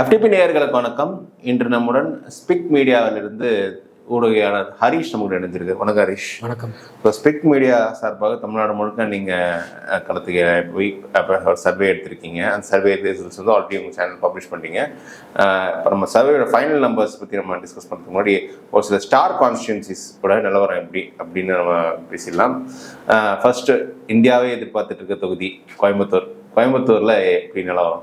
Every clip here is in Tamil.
எஃப்டிபி நேயர்களுக்கு வணக்கம். இன்று நம்முடன் ஸ்பிக் மீடியாவிலிருந்து ஊடகையாளர் ஹரிஷ் நமக்கு இணைஞ்சிருக்கு வணக்கம் ஹரிஷ். வணக்கம். இப்போ ஸ்பிக் மீடியா சார்பாக தமிழ்நாடு முழுக்க நீங்கள் களத்துக்கு போய் அப்புறம் சர்வே எடுத்திருக்கீங்க. அந்த சர்வே ரிசல்ட்ஸ் வந்து ஆல்ரெடி உங்கள் சேனல் பப்ளிஷ் பண்ணிட்டீங்க. இப்போ நம்ம சர்வேயோட ஃபைனல் நம்பர்ஸ் பற்றி நம்ம டிஸ்கஸ் பண்ணுறதுக்கு முன்னாடி ஒரு சில ஸ்டார் கான்ஸ்டியூன்சிஸ் கூட நிலவரம் எப்படி அப்படின்னு நம்ம பேசிடலாம். ஃபர்ஸ்ட் இந்தியாவே எதிர்பார்த்துட்டு இருக்க தொகுதி கோயம்புத்தூர். கோயம்புத்தூரில் எப்படி நிலவரம்?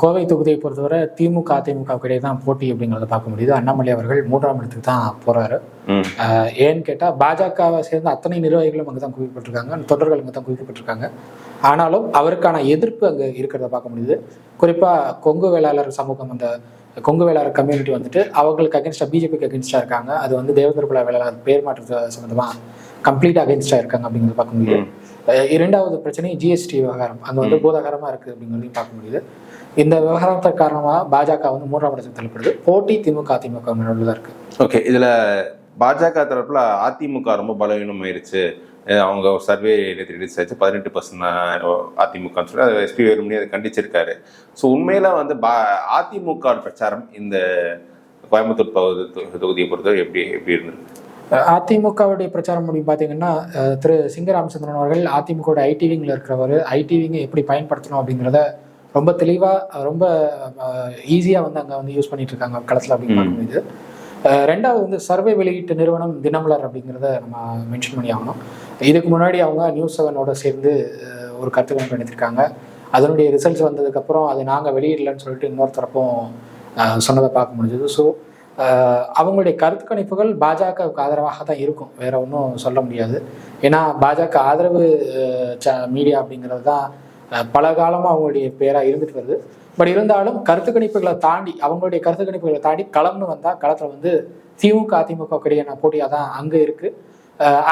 கோவை தொகுதியை பொறுத்தவரை திமுக அதிமுக இடையே தான் போட்டி அப்படிங்கிறத பார்க்க முடியுது. அண்ணாமலை அவர்கள் மூன்றாம் இடத்துக்கு தான் போறாரு. ஏன்னு கேட்டால் பாஜகவை சேர்ந்த அத்தனை நிர்வாகிகளும் அங்கே தான் குவிக்கப்பட்டிருக்காங்க. தொண்டர்கள் அங்கே தான் குவிக்கப்பட்டிருக்காங்க. ஆனாலும் அவருக்கான எதிர்ப்பு அங்கே இருக்கிறத பார்க்க முடியுது. குறிப்பாக கொங்கு வேளாளர் சமூகம் அந்த கொங்கு வேளாளர் கம்யூனிட்டி வந்துட்டு அவங்களுக்கு அகேன்ஸ்டாக பிஜேபிக்கு அகேன்ஸ்டாக இருக்காங்க. அது வந்து தேவேந்திரகுல வேளாளர் பேர் மாற்றத்தை சம்மந்தமாக கம்ப்ளீட் அகேன்ஸ்டாக இருக்காங்க அப்படிங்கிறத பார்க்க முடியுது. இரண்டாவது பிரச்சனை ஜிஎஸ்டி விவகாரம். அங்கே வந்து பூதாகரமாக இருக்குது அப்படிங்கிறதையும் பார்க்க முடியுது. இந்த விவகாரத்தின் காரணமாக பாஜக வந்து மூன்றாம் இடத்துக்கு தள்ளப்படுது. போட்டி திமுக அதிமுக தான் இருக்கு. ஓகே இதுல பாஜக தரப்புல அதிமுக ரொம்ப பலவீனமாயிருச்சு அஹ் அவங்க ஒரு சர்வே நேற்று ரிலீஸ் ஆச்சு. பதினெட்டு பர்சன்ட் அதிமுகன்னு சொல்லி அதை எஸ்பி வேலுமணி அதை கண்டிச்சிருக்காரு. ஸோ உண்மையில வந்து பா அதிமுக பிரச்சாரம் இந்த கோயம்புத்தூர் பகுதி தொகுதியை பொறுத்தவரை எப்படி எப்படி இருந்திருக்கு? அதிமுகவுடைய பிரச்சாரம் முடியும் பார்த்தீங்கன்னா திரு சிங்க ராமச்சந்திரன் அவர்கள் அதிமுகவோட ஐடி விங்கில் இருக்கிறவர் ஐடி விங்கை எப்படி பயன்படுத்தணும் அப்படிங்கிறத ரொம்ப தெளிவாக ரொம்ப ஈஸியாக வந்து அங்கே வந்து யூஸ் பண்ணிட்டு இருக்காங்க களத்தில் அப்படின்னு அஹ் ரெண்டாவது வந்து சர்வே வெளியீட்டு நிறுவனம் தினமலர் அப்படிங்கிறத நம்ம மென்ஷன் பண்ணி ஆகணும். இதுக்கு முன்னாடி அவங்க நியூஸ் செவனோட சேர்ந்து ஒரு கருத்து கணிப்பு எடுத்திருக்காங்க. அதனுடைய ரிசல்ட்ஸ் வந்ததுக்கப்புறம் அது நாங்கள் வெளியிடலன்னு சொல்லிட்டு இன்னொரு தரப்பும் சொன்னதை பார்க்க முடிஞ்சது. ஸோ அவங்களுடைய கருத்து கணிப்புகள் பாஜகவுக்கு ஆதரவாக தான் இருக்கும். வேற ஒன்றும் சொல்ல முடியாது. ஏன்னா பாஜக ஆதரவு மீடியா அப்படிங்கிறது தான் பல காலமாக அவங்களுடைய பேராக இருந்துட்டு வருது. பட் இருந்தாலும் கருத்து கணிப்புகளை தாண்டி அவங்களுடைய கருத்து கணிப்புகளை தாண்டி களம்னு வந்தால் களத்தில் வந்து திமுக அதிமுக இடையான போட்டியாக தான் அங்கே இருக்குது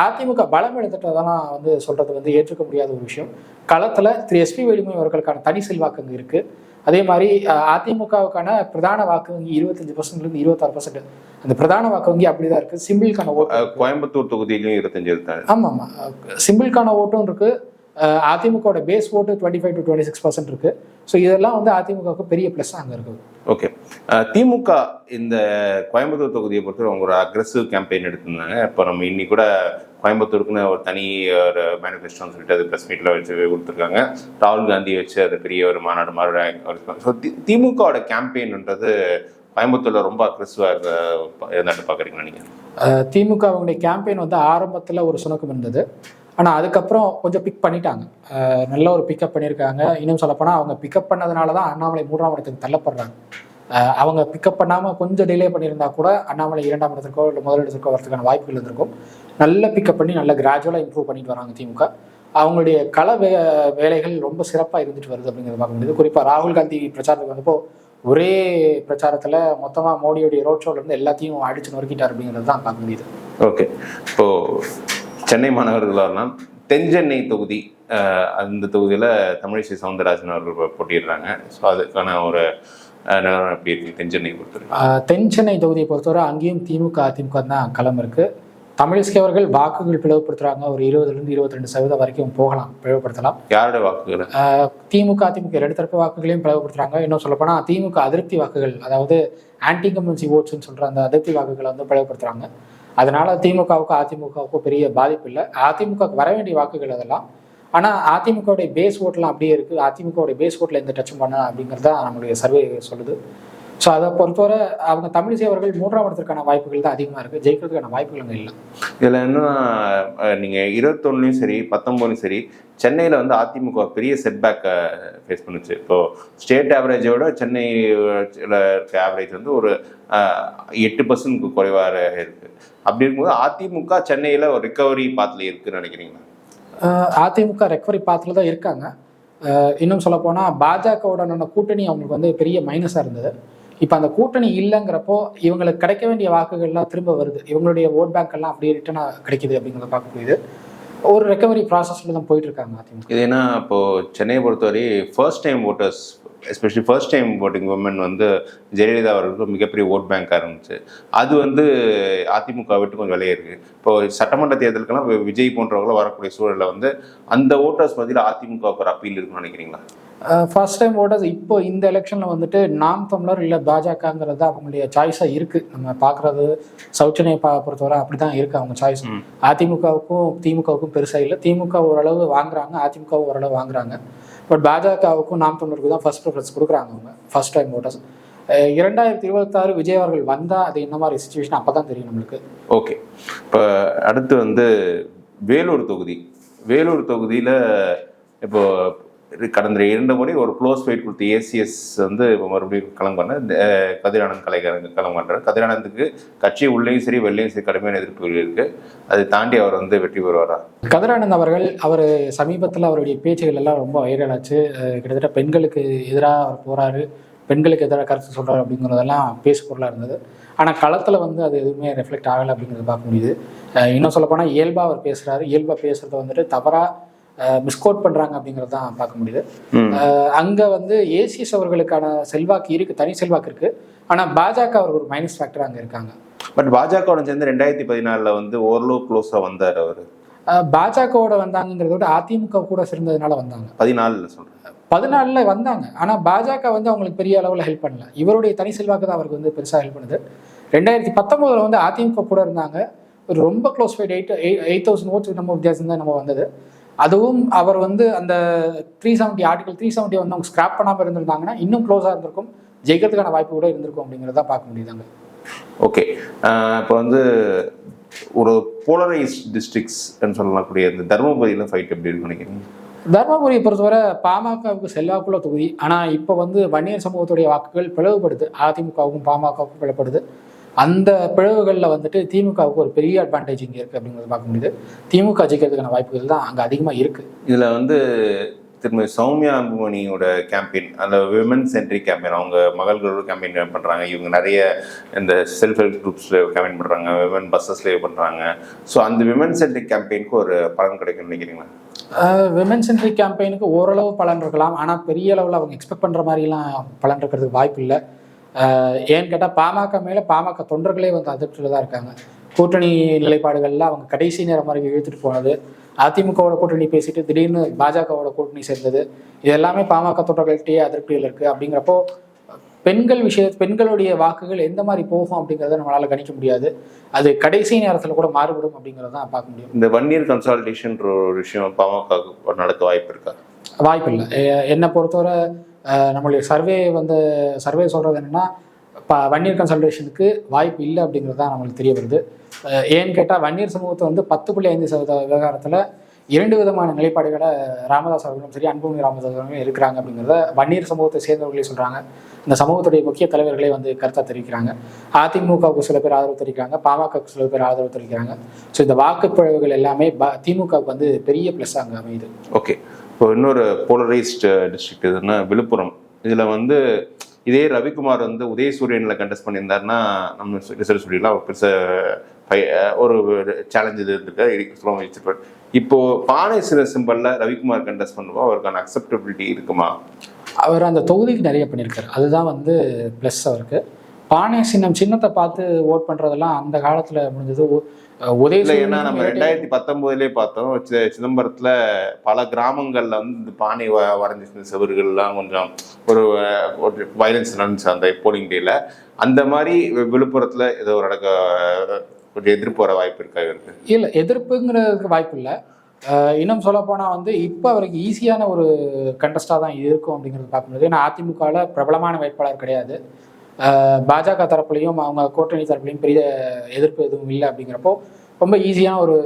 அதிமுக பலம் எடுத்துட்டதெல்லாம் வந்து சொல்றது வந்து ஏற்றுக்க முடியாத ஒரு விஷயம். களத்தில் திரு. எஸ்பி வேலுமணி அவர்களுக்கான தனி செல்வாக்கு அங்கே இருக்குது அதே மாதிரி அதிமுகவுக்கான பிரதான வாக்கு வங்கி இருபத்தஞ்சு பர்சன்ட்லேருந்து இருபத்தாறு பர்சன்ட். அந்த பிரதான வாக்கு வங்கி அப்படிதான் இருக்கு. சிம்பிளுக்கான ஓட்டு கோயம்புத்தூர் தொகுதியிலும் இருபத்தஞ்சு இருக்காங்க. ஆமாம். ஆமாம் சிம்பிளுக்கான ஓட்டும் இருக்கு. அதிமுகவோட base vote twenty five to twenty six percent இருக்கு. ஸோ இதெல்லாம் வந்து அதிமுகவுக்கு பெரிய ப்ளஸ் அங்கே இருக்குது ஓகே திமுக இந்த கோயம்புத்தூர் தொகுதியை பொறுத்தவரை அவங்க ஒரு அக்ரெசிவ் கேம்பெயின் எடுத்திருந்தாங்க. இப்போ நம்ம இன்னைக்கு கூட கோயம்புத்தூருக்குன்னு ஒரு தனி ஒரு மேனிஃபெஸ்டோன்னு சொல்லிட்டு அது ப்ரெஸ் மீட்டில் வச்சு கொடுத்துருக்காங்க. ராகுல் காந்தி வச்சு அது பெரிய ஒரு மாநாடு மாதிரி ஸோ திமுகவோட கேம்பெயின்ன்றது கோயம்புத்தூரில் ரொம்ப அக்ரெசிவாக இருக்க இருந்தாட்டு பார்க்குறீங்களா நீங்கள் திமுக அவங்களுடைய கேம்பெயின் வந்து ஆரம்பத்தில் ஒரு சுணக்கம் இருந்தது. ஆனால் அதுக்கப்புறம் கொஞ்சம் பிக் பண்ணிட்டாங்க. நல்ல ஒரு பிக்கப் பண்ணியிருக்காங்க. இன்னும் சொல்லப்போனால் அவங்க பிக்கப் பண்ணதுனால தான் அண்ணாமலை மூன்றாம் இடத்துக்கு தள்ளப்படுறாங்க. அவங்க பிக்கப் பண்ணாமல் கொஞ்சம் டிலே பண்ணியிருந்தா கூட அண்ணாமலை இரண்டாம் இடத்திற்கோ இல்லை முதல் இடத்திற்கோ வரதுக்கான வாய்ப்புகள் இருந்திருக்கும். நல்ல பிக்கப் பண்ணி நல்ல கிராஜுவலாக இம்ப்ரூவ் பண்ணிட்டு வராங்க திமுக. அவங்களுடைய கள வே வேலைகள் ரொம்ப சிறப்பாக இருந்துட்டு வருது அப்படிங்கிறத பார்க்க முடியுது. குறிப்பாக ராகுல் காந்தி பிரச்சாரத்துக்கு வந்தப்போ ஒரே பிரச்சாரத்தில் மொத்தமாக மோடியுடைய ரோட் ஷோல இருந்து எல்லாத்தையும் அடிச்சு நொறுக்கிட்டார் அப்படிங்கிறது தான் பார்க்க முடியுது. ஓகே இப்போ சென்னை மாநகர்களால் தென் சென்னை தொகுதி அந்த தொகுதியில் தமிழிசை சவுந்தரராஜன் அவர்கள் போட்டிடுறாங்க ஸோ அதுக்கான ஒரு எப்படி இருக்கு தென் சென்னை பொறுத்தவரை தென் சென்னை தொகுதியை பொறுத்தவரை அங்கேயும் திமுக அதிமுக தான் களம் இருக்கு. தமிழிசை அவர்கள் வாக்குகள் பிளவுபடுத்துறாங்க. ஒரு இருபதுலேருந்து இருபத்தி ரெண்டு சதவீதம் வரைக்கும் போகலாம் பிளவுபடுத்தலாம். யாரோட வாக்குகளை? திமுக அதிமுக ரெண்டு தரப்பு வாக்குகளையும் பிளவுபடுத்துறாங்க. இன்னும் சொல்லப்போனால் திமுக அதிருப்தி வாக்குகள் அதாவது ஆன்டி கம்பன்சி ஓட்ஸ்னு சொல்ற அந்த அதிருப்தி வாக்குகளை வந்து பிளவுபடுத்துறாங்க. அதனால திமுகவுக்கு அதிமுகவுக்கும் பெரிய பாதிப்பு இல்லை. அதிமுகவுக்கு வர வேண்டிய வாக்குகள் அதெல்லாம் ஆனால் அதிமுகவுடைய பேஸ் ஓட்டெலாம் அப்படியே இருக்குது அதிமுகவுடைய பேஸ் ஓட்டில் எந்த டச்சும் பண்ண அப்படிங்கிறது தான் நம்மளுடைய சர்வே சொல்லுது. ஸோ அதை பொறுத்தவரை அவங்க தமிழிசை அவர்கள் மூன்றாம் இடத்திற்கான வாய்ப்புகள் தான் அதிகமாக இருக்குது ஜெயிக்கிறதுக்கான வாய்ப்புகள் அங்கே இல்லை. இதில் என்னன்னா நீங்கள் இருபத்தொன்னுலையும் சரி பத்தொம்போதுலையும் சரி சென்னையில் வந்து அதிமுக பெரிய செட்பேக்கை ஃபேஸ் பண்ணுச்சு. இப்போது ஸ்டேட் ஆவரேஜோட சென்னை இருக்க ஆவரேஜ் வந்து ஒரு எட்டு பர்சன்ட் குறைவாக இருக்குது அப்படி இருக்கும்போது அதிமுக சென்னையில் ஒரு ரிக்கவரி பாத்தில் இருக்குன்னு நினைக்கிறீங்களா? அதிமுக ரெக்கவரி பாத்தில் தான் இருக்காங்க. இன்னும் சொல்லப்போனால் பாஜகவுடனான கூட்டணி அவங்களுக்கு வந்து பெரிய மைனஸாக இருந்தது. இப்போ அந்த கூட்டணி இல்லைங்கிறப்போ இவங்களுக்கு கிடைக்க வேண்டிய வாக்குகள்லாம் திரும்ப வருது. இவங்களுடைய ஓட் பேங்க் எல்லாம் அப்படியே ரிட்டனாக கிடைக்குது அப்படிங்கிறத பார்க்க முடியுது. ஒரு ரெக்கவரி ப்ராசஸில் தான் போயிட்டு இருக்காங்க அதிமுக. இது ஏன்னா இப்போ சென்னையை பொறுத்தவரை first time voters especially first time voting women வந்து ஜெயலலிதா அவர்களுக்கு மிகப்பெரிய ஓட் பேங்காக இருந்துச்சு. அது வந்து அதிமுக விட்டு கொஞ்சம் விலையே இருக்கு. இப்போ சட்டமன்ற தேர்தலுக்கெல்லாம் விஜய் போன்றவங்களும் வரக்கூடிய சூழலில் வந்து அந்த ஓட்டர்ஸ் மத்தியில் அதிமுகவுக்கு ஒரு அப்பீல் இருக்குன்னு நினைக்கிறீங்களா? ஃபர்ஸ்ட் டைம் ஓட்டர்ஸ் இப்போ இந்த எலெக்ஷனில் வந்துட்டு நாம் தமிழர் இல்லை பாஜகங்கிறது அவங்களுடைய சாய்ஸாக இருக்குது நம்ம பார்க்குறது சௌச்சனையை பா பொறுத்தவரை அப்படி தான் இருக்குது அவங்க சாய்ஸ். அதிமுகவுக்கும் திமுகவுக்கும் பெருசாக இல்லை. திமுக ஓரளவு வாங்குறாங்க அதிமுக ஓரளவு வாங்குறாங்க. பட் பாஜகவுக்கும் நாம் தமிழருக்கு தான் ஃபர்ஸ்ட் ப்ரிஃபரன்ஸ் கொடுக்குறாங்க அவங்க. ஃபர்ஸ்ட் டைம் ஓட்டர்ஸ் இரண்டாயிரத்தி இருபத்தாறு விஜய் அவர்கள் வந்தால் அது என்ன மாதிரி சுச்சுவேஷன் அப்போ தான் தெரியும் நம்மளுக்கு. ஓகே இப்போ அடுத்து வந்து வேலூர் தொகுதி. வேலூர் தொகுதியில் இப்போ கடந்த இரண்டு முறை ஒரு க்ளோஸ் ஃபைட் கொடுத்து ஏசிஎஸ் வந்து இப்போ மறுபடியும் களம் பண்ண கதிரானந்த் கலை களம் கதிரானந்துக்கு கட்சி உள்ளேயும் சரி வெள்ளையும் சரி கடுமையான எதிர்ப்புகள் இருக்கு. அதை தாண்டி அவர் வந்து வெற்றி பெறுவாரா? கதிரானந்த் அவர்கள் அவர் சமீபத்தில் அவருடைய பேச்சுகள் எல்லாம் ரொம்ப வைரல் ஆச்சு. கிட்டத்தட்ட பெண்களுக்கு எதிராக அவர் போறாரு. பெண்களுக்கு எதிராக கருத்து சொல்றாரு அப்படிங்கிறதெல்லாம் பேசு பொருளாக இருந்தது. ஆனால் களத்தில் வந்து அது எதுவுமே ரெஃப்ளெக்ட் ஆகலை அப்படிங்கிறது பார்க்க முடியுது. இன்னும் சொல்லப்போனால் இயல்பாக அவர் பேசுறாரு. இயல்பாக பேசுறது வந்துட்டு தவறாக மிஸ்கோட் பண்ணுறாங்க அப்படிங்கிறது தான் பார்க்க முடியுது. அங்க வந்து ஏசிஎஸ் அவர்களுக்கான செல்வாக்கு இருக்கு தனி செல்வாக்கு இருக்கு. ஆனா பாஜக அவர்கள் ஒரு மைனஸ் ஃபேக்டர் அங்க இருக்காங்க. பட் பாஜகவோட சேர்ந்து ரெண்டாயிரத்தி பதினாலில் வந்து ஓரளவு க்ளோஸாக வந்தார் அவர். பாஜகவோட வந்தாங்கிறத விட அதிமுக கூட சேர்ந்ததுனால வந்தாங்க. பதினாலில் சொல்கிறேன் பதினாலுல வந்தாங்க. ஆனா பாஜக வந்து அவங்களுக்கு பெரிய அளவுல ஹெல்ப் பண்ணல. இவருடைய தனி செல்வாக்கு தான் அவருக்கு வந்து பெருசா ஹெல்ப் பண்ணுது. ரெண்டாயிரத்தி பத்தொன்பதுல வந்து அதிமுக கூட இருந்தாங்க. ஒரு ரொம்ப close fight eight eight thousand votes நம்ம வித்தியாசம் தான் நம்ம வந்தது. அதுவும் அவர் வந்து அந்த three seventy article three seventy வந்து அவங்க ஸ்கிராப் பண்ணாமல் இருந்திருந்தாங்கன்னா இன்னும் க்ளோஸாக இருந்திருக்கும். ஜெயிக்கிறதுக்கான வாய்ப்பு கூட இருந்திருக்கும் அப்படிங்கிறத பார்க்க முடியுதாங்க ஓகே இப்போ வந்து ஒரு போலரைஸ் டிஸ்ட்ரிக்ஸ் சொல்லக்கூடிய இந்த தருமபுரியில் ஃபைட் எப்படி இருக்குன்னு நினைக்கிறீங்க? தர்மபுரியை பொறுத்தவரை பாமகவுக்கு செல்வாக்குள்ள தொகுதி. ஆனால் இப்போ வந்து வன்னியர் சமூகத்துடைய வாக்குகள் பிளவுபடுது. அதிமுகவுக்கும் பாமகவுக்கும் பிளவுபடுது. அந்த பிளவுகளில் வந்துட்டு திமுகவுக்கு ஒரு பெரிய அட்வான்டேஜ் இங்கே இருக்குது அப்படிங்கிறத பார்க்க முடியுது. திமுக ஜெயிக்கிறதுக்கான வாய்ப்புகள் தான் அங்கே அதிகமாக இருக்குது இதில் வந்து திரும்ப சௌமியா அன்புமணியோட கேம்பெயின் அந்த விமன் சென்ட்ரிக் கேம்பெயின் அவங்க மகள்களோட கேம்பெயின் பண்ணுறாங்க இவங்க நிறைய இந்த செல்ஃப் ஹெல்ப் குரூப்ஸில் கேம்பெயின் பண்ணுறாங்க விமன் பஸ்ஸஸ்லேயே பண்ணுறாங்க ஸோ அந்த விமன் சென்ட்ரிக் கேம்பெயினுக்கு ஒரு பலன் கிடைக்கும்னு நினைக்கிறீங்களா? விமன் சென்ட்ரிக் கேம்பெயினுக்கு ஓரளவு பலன் இருக்கலாம். ஆனால் பெரிய அளவில் அவங்க எக்ஸ்பெக்ட் பண்ணுற மாதிரிலாம் பலன் இருக்கிறதுக்கு வாய்ப்பு இல்லை. ஏன்னு கேட்டால் பாமக மேலே பாமக தொண்டர்களே வந்து அதிருப்தியில் தான் இருக்காங்க. கூட்டணி நிலைப்பாடுகளில் அவங்க கடைசி நேரம் வரைக்கும் இழுத்துட்டு போனது. அதிமுகவோட கூட்டணி பேசிட்டு திடீர்னு பாஜகவோட கூட்டணி சேர்ந்தது. இது எல்லாமே பாமக தொண்டர்கள்ட்டயே அதிருப்தியில் இருக்குது அப்படிங்கிறப்போ பெண்கள் விஷய பெண்களுடைய வாக்குகள் எந்த மாதிரி போகும் அப்படிங்கிறத நம்மளால கணிக்க முடியாது. அது கடைசி நேரத்தில் கூட மாறுபடும் அப்படிங்கிறத தான் பார்க்க முடியும். இந்த ஒன் இயர் கன்சால்டேஷன்ற ஒரு விஷயம் பாமக நடக்க வாய்ப்பு இருக்கா? வாய்ப்பு இல்லை என்னை பொறுத்தவரை நம்மளுடைய சர்வே வந்து சர்வே சொல்கிறது என்னென்னா இப்போ வன்னியர் கன்சல்டேஷனுக்கு வாய்ப்பு இல்லை அப்படிங்கிறது தான் நம்மளுக்கு தெரிய வருது. ஏன்னு கேட்டால் வன்னியர் சமூகத்தை வந்து பத்து புள்ளி ஐந்து சதவீத விவகாரத்தில் இரண்டு விதமான நிலைப்பாடுகளை ராமதாஸ் அவர்களும் சரி அன்புமணி ராமதாஸ் அவர்களும் இருக்கிறாங்க அப்படிங்கிறத வன்னியர் சமூகத்தை சேர்ந்தவர்களே சொல்கிறாங்க இந்த சமூகத்துடைய முக்கிய தலைவர்களே வந்து கருத்தை தெரிவிக்கிறாங்க. அதிமுகவுக்கு சில பேர் ஆதரவு தெரிவிக்கிறாங்க பாமகவுக்கு சில பேர் ஆதரவு தெரிவிக்கிறாங்க. ஸோ இந்த வாக்குப்பிழவுகள் எல்லாமே ப திமுகவுக்கு வந்து பெரிய ப்ளஸ் அங்கே அமையுது. ஓகே இப்போ இன்னொரு போலரைஸ்ட் டிஸ்ட்ரிக்ட் எதுன்னா விழுப்புரம். இதில் வந்து இதே ரவிக்குமார் வந்து உதயசூரியனில் கண்டெஸ்ட் பண்ணியிருந்தாருன்னா நம்ம ரிசல்ட் சொல்லிடலாம். அவர் பெருசாக ஒரு சேலஞ்ச் இது இருந்திருக்கு. சொல்ல வச்சிருப்பார் இப்போ பானை சில சிம்பல்ல ரவிக்குமார் கண்டெஸ்ட் பண்ணுவோம் அவருக்கான அக்செப்டபிலிட்டி இருக்குமா? அவர் அந்த தொகுதிக்கு நிறைய பண்ணியிருக்காரு. அதுதான் வந்து ப்ளஸ் அவருக்கு. பானை சின்னம் சின்னத்தை பார்த்து ஓட் பண்ணுறதெல்லாம் அந்த காலத்தில் முடிஞ்சது. இல்லை ஏன்னா நம்ம ரெண்டாயிரத்தி பத்தொன்பதுலேயே பார்த்தோம் சிதம்பரத்துல பல கிராமங்கள்ல வந்து இந்த பானை வ- வரைஞ்சிருந்த செவர்கள்லாம் கொஞ்சம் ஒரு ஒரு வயலன்ஸ் நடந்துச்சு அந்த போலிங் டேல அந்த மாதிரி விழுப்புரத்துல ஏதோ ஒரு நடக்க அஹ், கொஞ்சம் எதிர்ப்பு வர வாய்ப்பு இருக்கா இவருக்கு? இல்ல எதிர்ப்புங்கிறதுக்கு வாய்ப்பு இல்லை. இன்னும் சொல்ல போனா வந்து இப்போ அவருக்கு ஈஸியான ஒரு கண்டஸ்டாக தான் இருக்கும் அப்படிங்கிறது பார்க்க முடியுது. ஏன்னா அதிமுகவில் பிரபலமான வேட்பாளர் கிடையாது. பாஜக தரப்புலையும் அவங்க கூட்டணி தரப்புலையும் பெரிய எதிர்ப்பு எதுவும் இல்லை அப்படிங்கிறப்போ ரொம்ப ஈஸியான ஒரு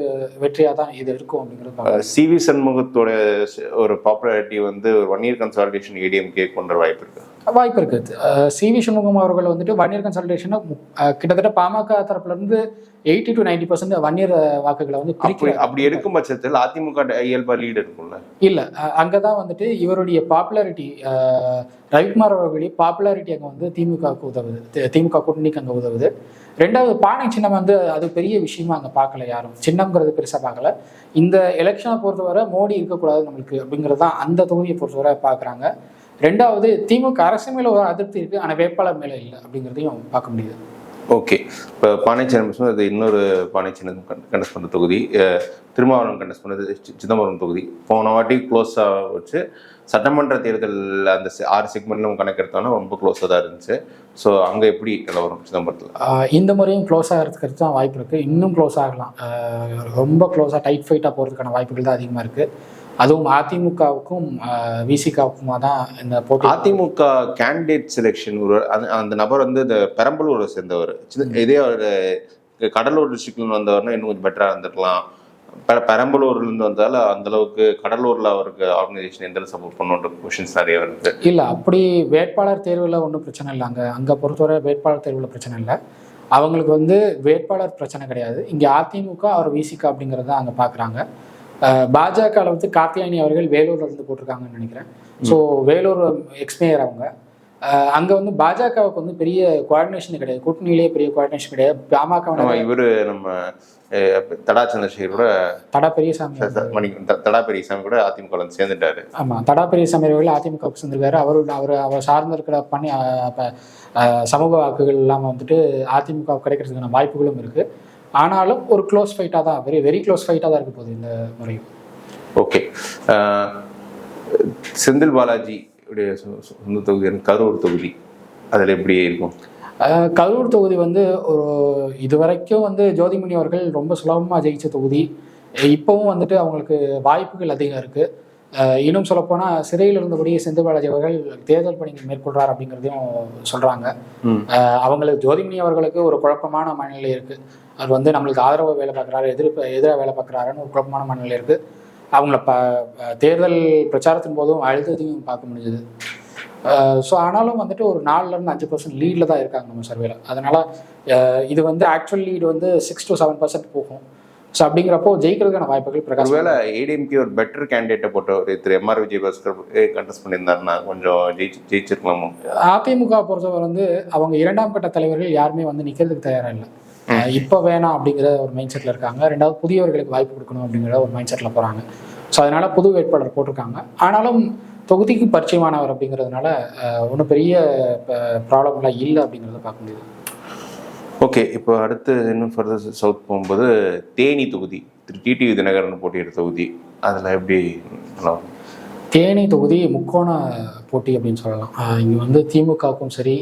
வெற்றியாக தான் இது இருக்கும் அப்படிங்கிறது சிவி சி வி சண்முகத்தோட ஒரு பாப்புலாரிட்டி வந்து ஒரு ஒன் இயர் கன்சால்டேஷன் ஏடிஎம்கே கொண்ட வாய்ப்பு இருக்கு. வாய்ப்பு இருக்குது சி வி சண்முகம் அவர்கள் வந்துட்டு வன்னியர் கன்சல்டேஷனை கிட்டத்தட்ட பாமக தரப்புல இருந்து eighty to ninety percent Vanniyar வாக்குகளை வந்து பிரிக்கிறாங்க. அப்படி இருக்கும் பட்சத்தில் அதிமுக இயல்பா லீடு இருக்கும்ல இல்லை அங்கே தான் வந்துட்டு இவருடைய பாப்புலாரிட்டி ரவிக்குமார் அவர்களுடைய பாப்புலாரிட்டி அங்கே வந்து திமுகவுக்கு உதவுது. திமுக கூட்டணிக்கு அங்கே உதவுது. ரெண்டாவது பானை சின்னம் வந்து அது பெரிய விஷயமா அங்கே பார்க்கல யாரும். சின்னம்ங்கிறது பெருசாக பார்க்கல. இந்த எலெக்ஷனை பொறுத்தவரை மோடி இருக்கக்கூடாது நம்மளுக்கு அப்படிங்கிறது தான் அந்த தொகுதியை பொறுத்தவரை பார்க்குறாங்க. ரெண்டாவது திமுக அரசு மேலே ஒரு அதிருப்தி இருக்குது ஆனால் வேட்பாளர் மேலே இல்லை அப்படிங்கிறதையும் பார்க்க முடியுது. ஓகே. இப்போ பானைச்சின்னம் பேசும்போது அது இன்னொரு பானைச்சின்னம் கண்டஸ்ட் பண்ணுற தொகுதி. திருமாவளவன் கண்டஸ்ட் பண்ணது சிதம்பரம் தொகுதி. போன வாட்டி க்ளோஸாக வச்சு சட்டமன்ற தேர்தல் அந்த ஆறு செக்மெண்ட்லும் கணக்கெடுத்தோன்னா ரொம்ப க்ளோஸாக தான் இருந்துச்சு. ஸோ அங்கே எப்படி நிலவரம் சிதம்பரத்தில்? இந்த முறையும் க்ளோஸ் ஆகிறதுக்கு தான் வாய்ப்பு இருக்குது இன்னும் க்ளோஸ் ஆகலாம். ரொம்ப க்ளோஸாக டைட் ஃபைட்டாக போகிறதுக்கான வாய்ப்புகள் தான் அதிகமாக இருக்குது அதுவும் அதிமுகவுக்கும் விசிகாவுக்குமா தான் இந்த போட்டி அதிமுக கேண்டிடேட் செலெக்ஷன் ஒரு அந்த நபர் வந்து இந்த பெரம்பலூரை சேர்ந்தவர். இதே ஒரு கடலூர் டிஸ்ட்ரிக்ட்ல வந்தவர்னா இன்னும் கொஞ்சம் பெட்டராக இருந்திருக்கலாம். பெரம்பலூர்ல இருந்து வந்தால அந்த அளவுக்கு கடலூர்ல அவருக்கு ஆர்கனைசேஷன் எந்த சப்போர்ட் பண்ணுன்ற கொஷின்ஸ் நிறைய வருது. இல்லை அப்படி வேட்பாளர் தேர்வில் ஒன்றும் பிரச்சனை இல்லை அங்கே. அங்கே பொறுத்தவரை வேட்பாளர் தேர்வில் பிரச்சனை இல்லை. அவங்களுக்கு வந்து வேட்பாளர் பிரச்சனை கிடையாது. இங்கே அதிமுக அவர் விசிக அப்படிங்கிறத அங்கே பார்க்குறாங்க பாஜகவில் வந்து கார்த்தியாயனி அவர்கள் வேலூர்ல இருந்து போட்டிருக்காங்கன்னு நினைக்கிறேன். ஸோ வேலூர் எக்ஸ்மேயர் அவங்க. அங்கே வந்து பாஜகவுக்கு வந்து பெரிய கோஆர்டினேஷன் கிடையாது. கூட்டணியிலேயே பெரிய கோஆர்டினேஷன் கிடையாது. பாமக இவரு நம்ம தடா சந்திரசேகர் கூட தடா பெரியசாமி மணி தடா பெரியசாமி கூட அதிமுக வந்து சேர்ந்துட்டாரு. ஆமாம் தடா பெரியசாமி அவர்கள் அதிமுகவுக்கு சேர்ந்திருக்காரு. அவர் அவர் அவர் சார்ந்து இருக்கிற பணி சமூக வாக்குகள் எல்லாம் வந்துட்டு அதிமுக கிடைக்கிறதுக்கான வாய்ப்புகளும் இருக்குது ஆனாலும் ஒரு க்ளோஸ் ஃபைட்டாக தான் வெரி வெரி க்ளோஸ் ஃபைட்டாக தான் இருக்க போகுது இந்த முறையும். ஓகே செந்தில் பாலாஜி சொந்த தொகுதி கரூர் தொகுதி. அதில் எப்படி இருக்கும்? கரூர் தொகுதி வந்து ஒரு இதுவரைக்கும் வந்து ஜோதிமணி அவர்கள் ரொம்ப சுலபமாக ஜெயிச்ச தொகுதி. இப்போவும் வந்துட்டு அவங்களுக்கு வாய்ப்புகள் அதிகம் இருக்குது இன்னும் சொல்லப்போனால் சிறையில் இருந்தபடி செந்தில் பாலாஜி அவர்கள் தேர்தல் பணிகள் மேற்கொள்கிறார் அப்படிங்கிறதையும் சொல்கிறாங்க அவங்களுக்கு ஜோதிமணி அவர்களுக்கு ஒரு குழப்பமான மனநிலை இருக்கு. அவர் வந்து நம்மளுக்கு ஆதரவு வேலை பார்க்குறாரு எதிர்ப்பு எதிராக வேலை பார்க்குறாருன்னு ஒரு குழப்பமான மனநிலை இருக்கு. அவங்கள ப தேர்தல் பிரச்சாரத்தின் போதும் அழுத்தத்தையும் பார்க்க முடிஞ்சது. ஸோ ஆனாலும் வந்துட்டு ஒரு நாலுல இருந்து அஞ்சு பர்சன்ட் லீடில் தான் இருக்காங்க நம்ம சர்வேல அதனால இது வந்து ஆக்சுவல் லீடு வந்து சிக்ஸ் டு செவன் பர்சன்ட் போகும். ஸோ அப்படிங்கிறப்போ ஜெயிக்கிறதுக்கான வாய்ப்புகள் பிரகாஷ் ஒருவேளை ஏடிஎம்கே ஒரு பெட்டர் கேண்டிடேட்டை போட்ட ஒரு திரு எம்ஆர் விஜயபாஸ்கர் கண்டெஸ்ட் பண்ணியிருந்தாருன்னா கொஞ்சம் ஜெயிச்சு ஜெயிச்சிருக்கலாமோ? அதிமுக பொறுத்தவரை வந்து அவங்க இரண்டாம் கட்ட தலைவர்கள் யாருமே வந்து நிக்கிறதுக்கு தயாரா இல்லை. இப்போ வேணாம் அப்படிங்கிற ஒரு மைண்ட் செட்ல இருக்காங்க. ரெண்டாவது புதியவர்களுக்கு வாய்ப்பு கொடுக்கணும் அப்படிங்கிற ஒரு மைண்ட் செட்ல போறாங்க. ஸோ அதனால புது வேட்பாளர் போட்டிருக்காங்க. ஆனாலும் தொகுதிக்கு பரிச்சயமானவர் அப்படிங்கிறதுனால ஒன்றும் பெரிய ப்ராப்ளம்லாம் இல்லை அப்படிங்கிறத பார்க்க முடியுது. ஓகே இப்போ அடுத்து இன்னும் ஃபர்தர் சவுத் போகும்போது தேனி தொகுதி திரு டிடிவி தினகரன் போட்டியிட தொகுதி அதில் எப்படி நல்லா தேனி தொகுதி முக்கோண போட்டி அப்படின்னு சொல்லலாம். இங்கே வந்து திமுகவுக்கும் சரி